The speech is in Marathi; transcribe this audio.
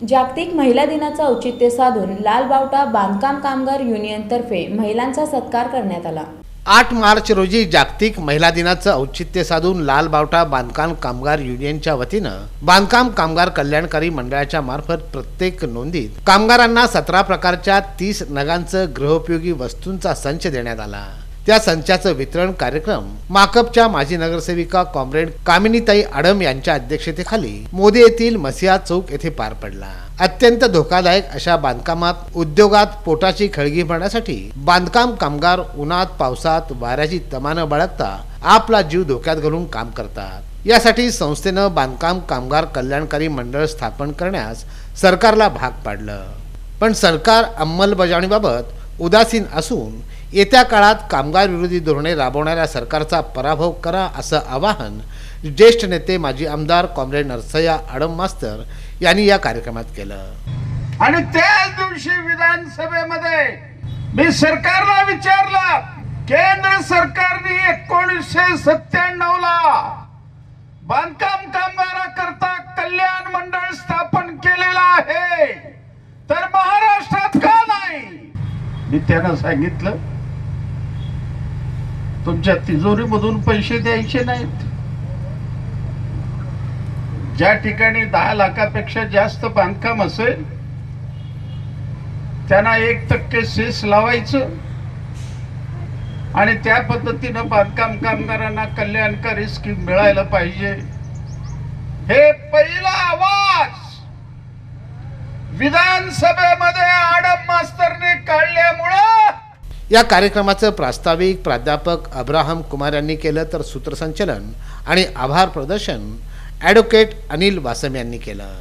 जागतिक महिला दिनाचं औचित्य साधून लालबावटा बांधकाम कामगार युनियनतर्फे महिलांचा सत्कार करण्यात आला. आठ मार्च रोजी जागतिक महिला दिनाचं औचित्य साधून लाल बावटा बांधकाम कामगार युनियनच्या वतीनं बांधकाम कामगार कल्याणकारी मंडळाच्या मार्फत प्रत्येक नोंदीत कामगारांना सतरा प्रकारच्या तीस नगांचं गृहोपयोगी वस्तूंचा संच देण्यात आला. त्या संचाचं वितरण कार्यक्रम माकपच्या माजी नगरसेविका कॉम्रेड कामिनीताई आडम यांच्या अध्यक्षतेखाली मोदी येथील मसिया चौक येथे पार पडला. अत्यंत धोकादायक अशा बांधकामात उद्योगात पोटाची खळगी भरण्यासाठी बांधकाम कामगार उन्हात पावसात वाऱ्याची तमानं बाळगता आपला जीव धोक्यात घालून काम करतात. यासाठी संस्थेनं बांधकाम कामगार कल्याणकारी मंडळ स्थापन करण्यास सरकारला भाग पाडलं. पण सरकार अंमलबजावणीबाबत उदासीन असून येत्या काळात कामगार विरोधी धोरणे राबवणाऱ्या सरकारचा पराभव करा असं आवाहन ज्येष्ठ नेते माजी आमदार कॉम्रेड नरसया आडम मास्तर यांनी या कार्यक्रमात केलं. आणि त्याच दिवशी विधानसभेमध्ये मी सरकारला विचारलं केंद्र सरकारने एकोणीसशे सत्त्याण्णव ला बांधकाम मी त्यांना सांगितलं तुमच्या तिजोरीमधून पैसे द्यायचे नाहीत. ज्या ठिकाणी दहा लाखापेक्षा जास्त बांधकाम असेल त्यांना एक टक्के सेस लावायचं. आणि त्या पद्धतीनं बांधकाम कामगारांना कल्याणकारी स्कीम मिळायला पाहिजे. हे पहिला आवाज विधानसभेमध्ये या कार्यक्रमाचं प्रास्ताविक प्राध्यापक अब्राहम कुमार यांनी केलं तर सूत्रसंचलन आणि आभार प्रदर्शन ॲडव्होकेट अनिल वासम यांनी केलं.